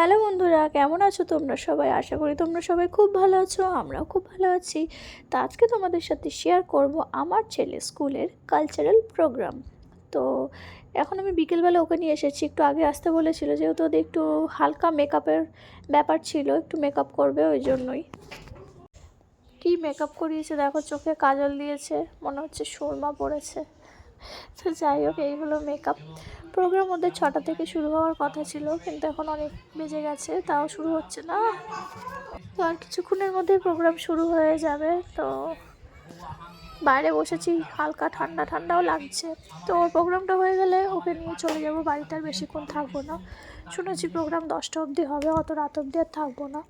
Hello বন্ধুরা, কেমন আছো তোমরা সবাই? আশা করি তোমরা সবাই খুব ভালো আছো, আমরাও খুব ভালো আছি। তো আজকে তোমাদের সাথে শেয়ার করব আমার ছেলে স্কুলের কালচারাল প্রোগ্রাম তো এখন আমি বিকেলবেলা ওকে নিয়ে এসেছি, একটু আগে আসতে বলেছিল, যেহেতু ওদের একটু হালকা মেকআপের ব্যাপার ছিল, একটু মেকআপ করবে ওই জন্যই। কি মেকআপ করিয়েছে? দেখো চোখে কাজল দিয়েছে, মনে হচ্ছে সুরমা পড়েছে। তো যাই হোক, এই হলো মেকআপ প্রোগ্রাম ওদের ছটা থেকে শুরু হওয়ার কথা ছিল, কিন্তু এখন অনেক বেজে গেছে, তাও শুরু হচ্ছে না। তো আর কিছুক্ষণের মধ্যেই প্রোগ্রাম শুরু হয়ে যাবে, তো বাইরে বসেছি, হালকা ঠান্ডা, ঠান্ডাও লাগছে। তো প্রোগ্রামটা হয়ে গেলে ওকে নিয়ে চলে যাব, বাড়িতে আর বেশিক্ষণ থাকব না। শুনেছি প্রোগ্রাম দশটা অবধি হবে, অত রাত অবধি আর থাকব না।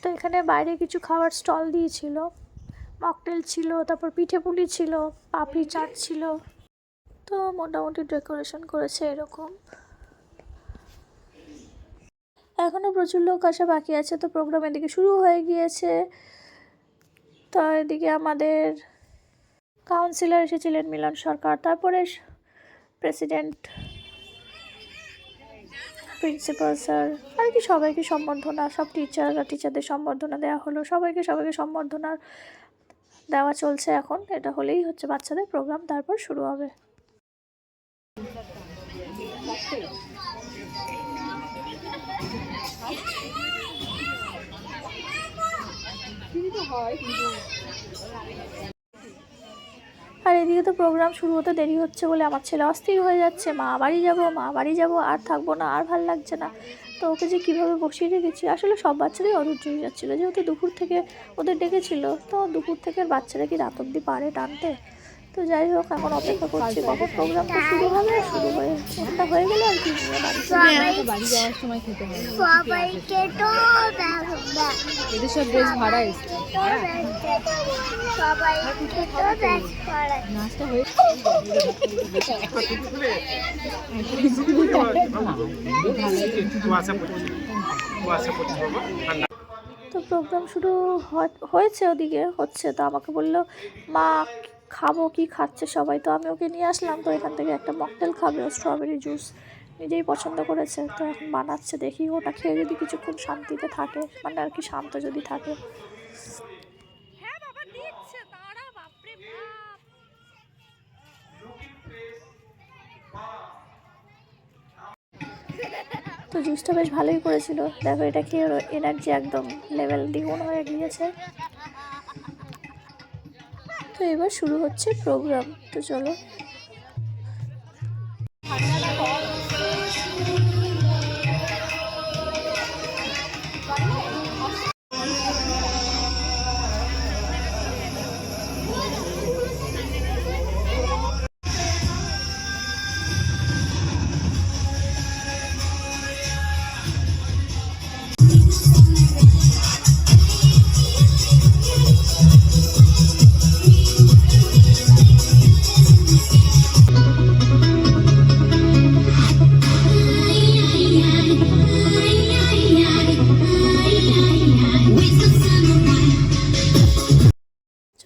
তো এখানে বাইরে কিছু খাবার স্টল দিয়েছিল। মকটেল ছিল, তারপর পিঠে পুলি ছিল, পাপড়ি চাট ছিল। তো মোটামুটি ডেকোরেশন করেছে এরকম। এখনও প্রচুর লোক আসা বাকি আছে, তো প্রোগ্রাম এদিকে শুরু হয়ে গিয়েছে। তো এদিকে আমাদের কাউন্সিলর এসেছিলেন মিলন সরকার, তারপরে প্রেসিডেন্ট প্রিন্সিপাল স্যার আর কি সবাইকে সম্বর্ধনা, সব টিচাররা টিচারদের সম্বর্ধনা দেওয়া হলো। সবাইকে সবাইকে সম্বর্ধনা দেওয়া চলছে এখন, এটা হলেই হচ্ছে বাচ্চাদের প্রোগ্রাম তারপর শুরু হবে। আর এদিকে তো প্রোগ্রাম শুরু হতে দেরি হচ্ছে বলে আমার ছেলে অস্থির হয়ে যাচ্ছে। মা, বাড়ি যাব, মা, বাড়ি যাব, আর থাকব না, আর ভালো লাগছে না। তো ওকে যে কীভাবে বসিয়ে রেখেছি, আসলে সব বাচ্চারাই অধৈর্য হয়ে যাচ্ছিল। যেহেতু দুপুর থেকে ওদের ডেকেছিল, তো দুপুর থেকে বাচ্চারা কি রাত অব্দি পারে টানতে? তো যাই হোক এখন অপেক্ষা করছি কখন প্রোগ্রামটা শুরু হবে শুরু হয়ে ওটা হয়ে গেলে আর কি। বাড়ি যাওয়ার সময় খেতে হবে। সবাইকে তো এদের সব ড্রেস ভাড়া এসছে। সবাইকে তো নাচটা হয়ে কুয়াশা পড়ছে কুয়াশা পড়ছে ঠান্ডা তো প্রোগ্রাম শুরু হয়- হয়েছে ওদিকে হচ্ছে। তো আমাকে বলল মা খাব কি খাচ্ছে সবাই? তো আমি ওকে নিয়ে আসলাম তো এখান থেকে একটা মকটেল খাবে ও স্ট্রবেরি জুস নিজেই পছন্দ করেছে তো এখন বানাচ্ছে দেখি ওটা খেয়ে যদি কিছুক্ষণ শান্তিতে থাকে মানে আর কি শান্ত যদি থাকে। তো জুসটা বেশ ভালোই করেছিল দেখো এটা খেয়ে ওর এনার্জি একদম লেভেল দ্বিগুণ হয়ে গিয়েছে। তো এবার শুরু হচ্ছে প্রোগ্রাম তো চলো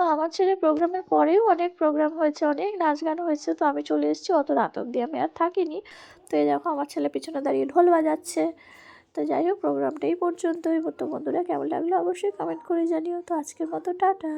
তো আমার ছেলে প্রোগ্রামের পরেও অনেক প্রোগ্রাম হয়েছে, অনেক নাচ গান হয়েছে। তো আমি চলে এসেছি অত রাত অবধি আমি আর থাকিনি। তো এই দেখো আমার ছেলে পিছনে দাঁড়িয়ে ঢোল বাজাচ্ছে। তো যাই হোক প্রোগ্রামটাই পর্যন্তই। তো বন্ধুরা কেমন লাগল অবশ্যই কমেন্ট করে জানিও। তো আজকের মতো, টাটা।